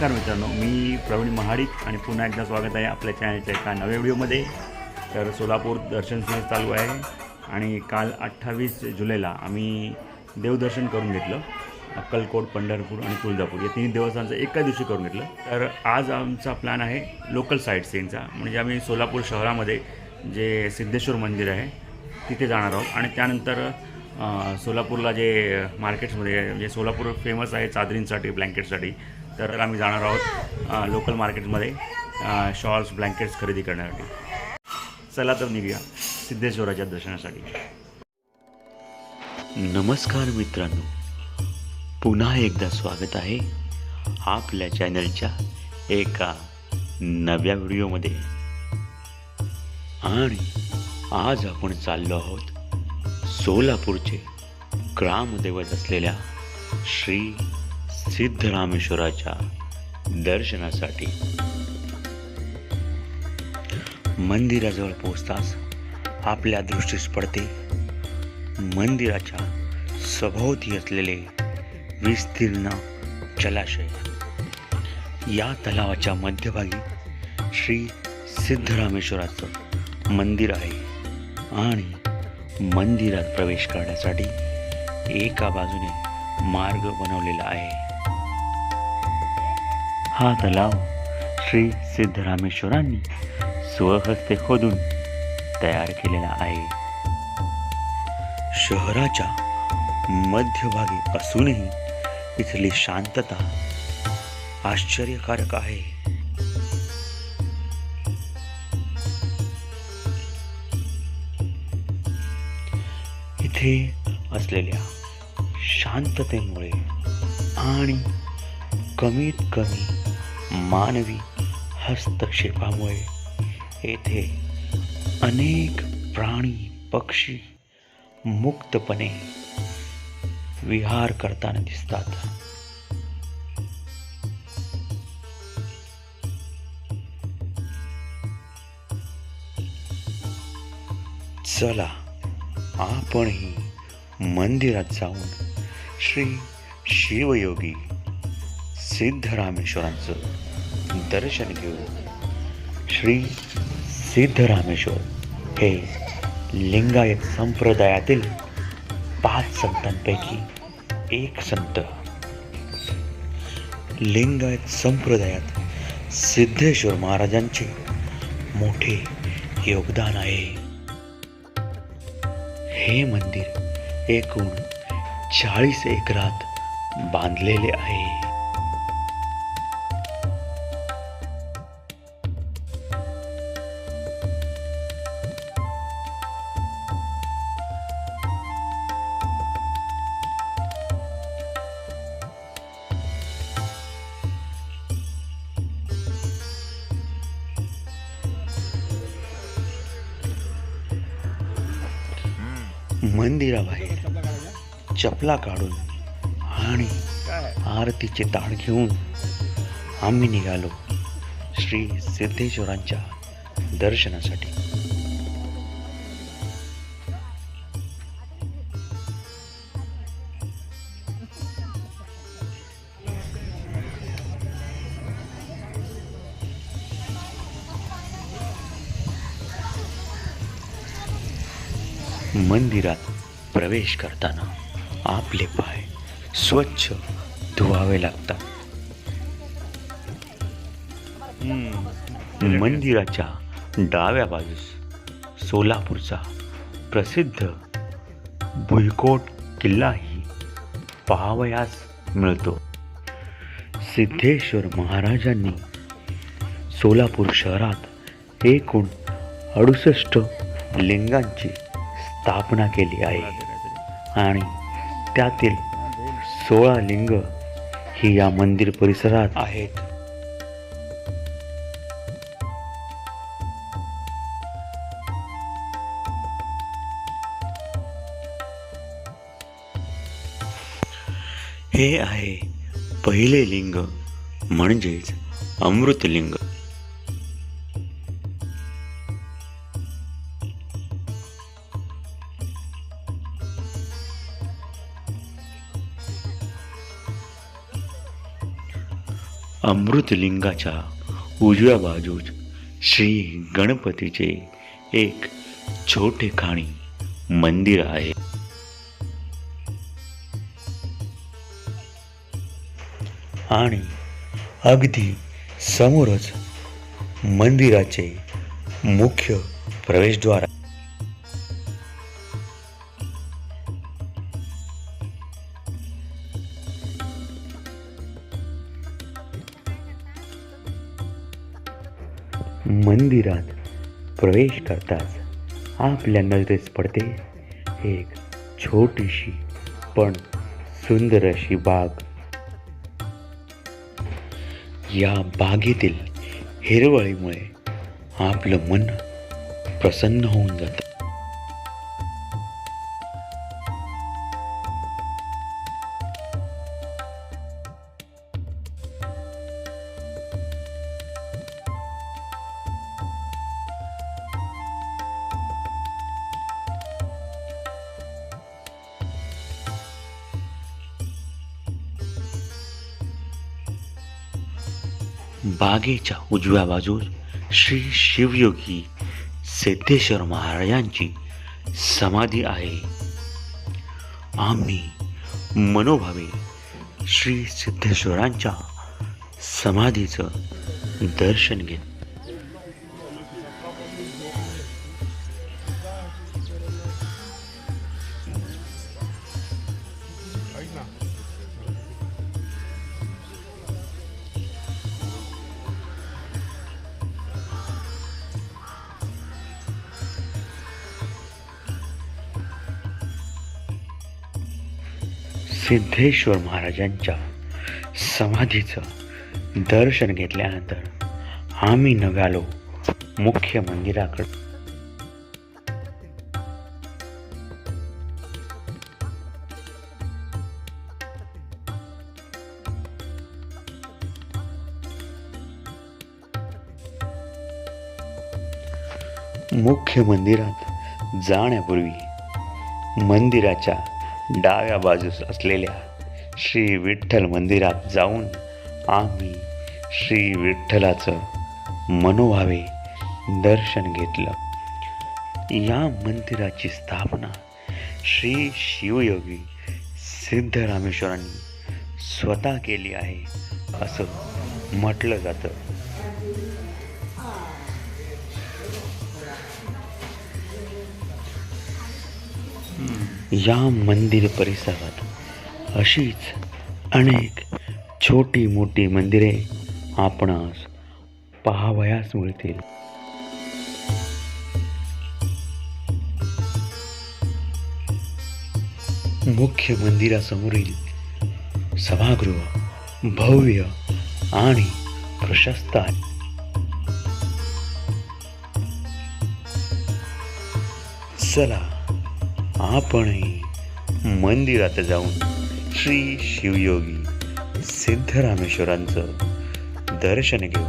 नमस्कार मित्रांनो मी प्रवीण महाडिक आणि पुन्हा एकदा स्वागत आहे आपल्या चॅनलच्या एका नव्या व्हिडिओमध्ये. तर सोलापूर दर्शन सेवा चालू आहे आणि काल अठ्ठावीस जुलैला आम्ही देवदर्शन करून घेतलं अक्कलकोट पंढरपूर आणि तुळजापूर. या तिन्ही देवस्थानचं एका दिवशी करून घेतलं. तर आज आमचा प्लॅन आहे लोकल साईट सीनचा म्हणजे आम्ही सोलापूर शहरामध्ये जे सिद्धेश्वर मंदिर आहे तिथे जाणार आहोत. आणि त्यानंतर सोलापूरला जे मार्केट्समध्ये म्हणजे सोलापूर फेमस आहे चादरींसाठी ब्लँकेटसाठी तर आम्ही जाणार आहोत लोकल मार्केटमध्ये शॉल्स ब्लँकेट्स खरेदी करण्यासाठी. चला तर निघूया सिद्धेश्वराच्या दर्शनासाठी. नमस्कार मित्रांनो. पुन्हा एकदा स्वागत आहे आपल्या चॅनलच्या एका नव्या व्हिडिओमध्ये. आणि आज आपण चाललो आहोत सोलापूरचे ग्रामदैवत असलेल्या श्री सिद्धरामेश्वराच्या दर्शनासाठी. मंदिराजवळ पोचताच आपल्या दृष्टीस पडते मंदिराच्या सभोवती असलेले विस्तीर्ण जलाशय. या तलावाच्या मध्यभागी श्री सिद्धरामेश्वराचं मंदिर आहे आणि मंदिरात प्रवेश करण्यासाठी एका बाजूने मार्ग बनवलेला आहे. हा तलाव श्री सिद्धरामेश्वरांनी स्वहस्ते खोदून तयार केलेला आहे. शहराच्या मध्यभागी असूनही इथली शांतता आश्चर्यकारक आहे. इथे असलेल्या शांततेमुळे आणि कमीत कमी मानवी हस्तक्षेपामुळे येथे अनेक प्राणी पक्षी मुक्तपणे विहार करताना दिसतात. चला आपणही मंदिरात जाऊन श्री शिवयोगी सिद्धरामेश्वरांचं दर्शन घेऊ श्री सिद्धरामेश्वर हे लिंगायत संप्रदायातील पाच संतांपैकी एक संत. लिंगायत संप्रदायात सिद्धेश्वर महाराजांचे मोठे योगदान आहे. हे मंदिर एकूण चाळीस एकरात बांधलेले आहे. मंदिराबाहेर चपला काढून आणि आरतीचे ताट घेऊन आम्ही निघालो श्री सिद्धेश्वरांच्या दर्शनासाठी. मंदिरात प्रवेश करताना आपले पाय स्वच्छ धुवावे लागतात. मंदिराच्या डाव्या बाजूस सोलापूरचा प्रसिद्ध भुईकोट किल्लाही पाहावयास मिळतो. सिद्धेश्वर महाराजांनी सोलापूर शहरात एकूण अडुसष्ट लिंगांची स्थापना केली आहे. आणि त्यातील सोळा लिंग ही या मंदिर परिसरात आहेत. हे आहे पहिले लिंग म्हणजेच अमृतलिंग. अमृतलिंगाच्या उजव्या बाजूस श्री गणपतीचे एक छोटे खाणी मंदिर आहे. आणि अगदी समोरच मंदिराचे मुख्य प्रवेशद्वार मंदिरात प्रवेश करताच आपल्या नजरेस पडते एक छोटीशी पण सुंदर अशी बाग. या बागेतील हिरवळीमुळे आपलं मन प्रसन्न होऊन जातं. बागेच्या उजव्या बाजूस श्री शिवयोगी सिद्धेश्वर महाराजांची समाधी आहे. आम्ही मनोभावे श्री सिद्धेश्वरांच्या समाधीचं दर्शन घेत सिद्धेश्वर महाराजांच्या समाधीचं दर्शन घेतल्यानंतर आम्ही निघालो मुख्य मंदिराकडे. मुख्य मंदिरात जाण्यापूर्वी मंदिराच्या डाव्या बाजूस असलेल्या श्री विठ्ठल मंदिरात जाऊन आम्ही श्री विठ्ठलाचं मनोभावे दर्शन घेतलं. या मंदिराची स्थापना श्री शिवयोगी सिद्धरामेश्वरांनी स्वतः केली आहे असं म्हटलं जातं. या मंदिर परिसरात अशीच अनेक छोटी मोठी मंदिरे आपणास पाहावयास मिळतील. मुख्य मंदिरासमोरील सभागृह भव्य आणि प्रशस्त आहे. चला आपणही मंदिरात जाऊन श्री शिवयोगी सिद्धरामेश्वरांचं दर्शन घेऊ.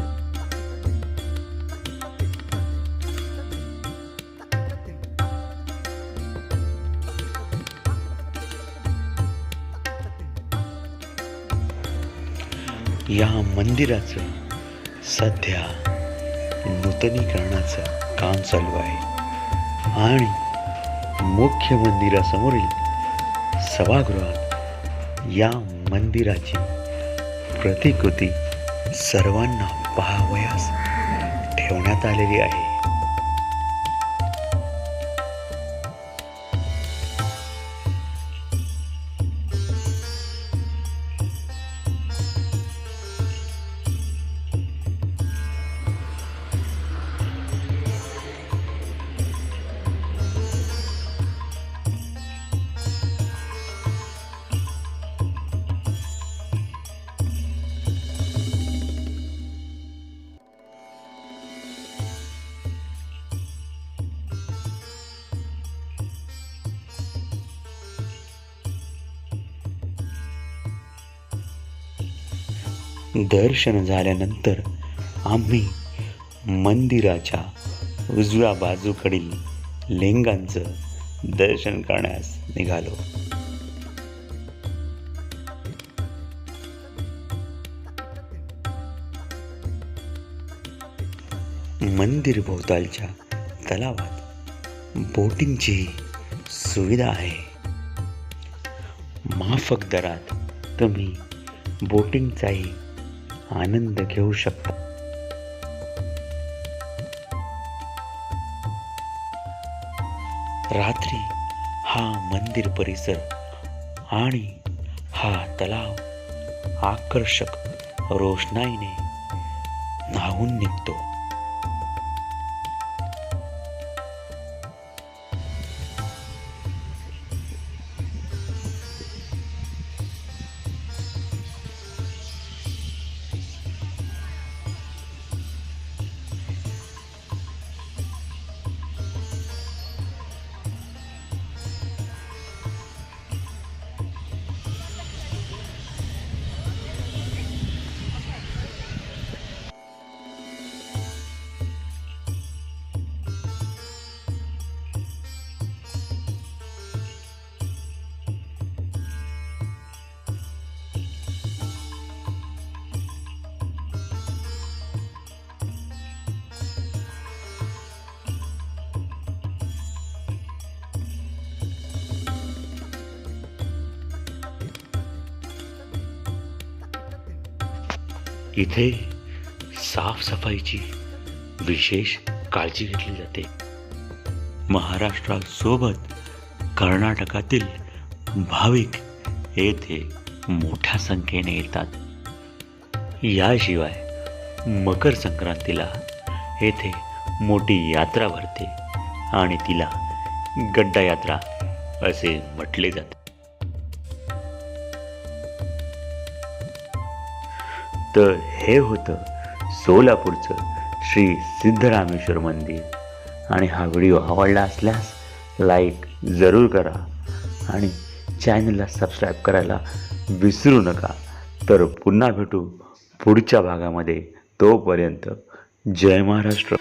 या मंदिराचं सध्या नूतनीकरणाचं काम चालू आहे. आणि मुख्य मंदिरासमोरील सभागृहात या मंदिराची प्रतिकृती सर्वांना पाहावयास ठेवण्यात आलेली आहे. दर्शन झाल्यानंतर आम्ही मंदिराच्या उजव्या बाजूकडील लिंगांचं दर्शन करण्यास निघालो. मंदिर भोवतालच्या तलावात बोटिंगची सुविधा आहे. माफक दरात तुम्ही बोटिंगचाही आनंद घेऊ शकता. रात्री हा मंदिर परिसर आणि हा तलाव आकर्षक रोषणाईने न्हावून निघतो. इथे साफसफाईची विशेष काळजी घेतली जाते. महाराष्ट्रासोबत कर्नाटकातील भाविक येथे मोठ्या संख्येने येतात. याशिवाय मकर संक्रांतीला येथे मोठी यात्रा भरते आणि तिला गड्डा यात्रा असे म्हटले जाते. तर हे होतं सोलापूरचं श्री सिद्धरामेश्वर मंदिर. आणि हा व्हिडिओ आवडला असल्यास लाईक जरूर करा आणि चॅनलला सबस्क्राईब करायला विसरू नका. तर पुन्हा भेटू पुढच्या भागामध्ये. तोपर्यंत जय महाराष्ट्र.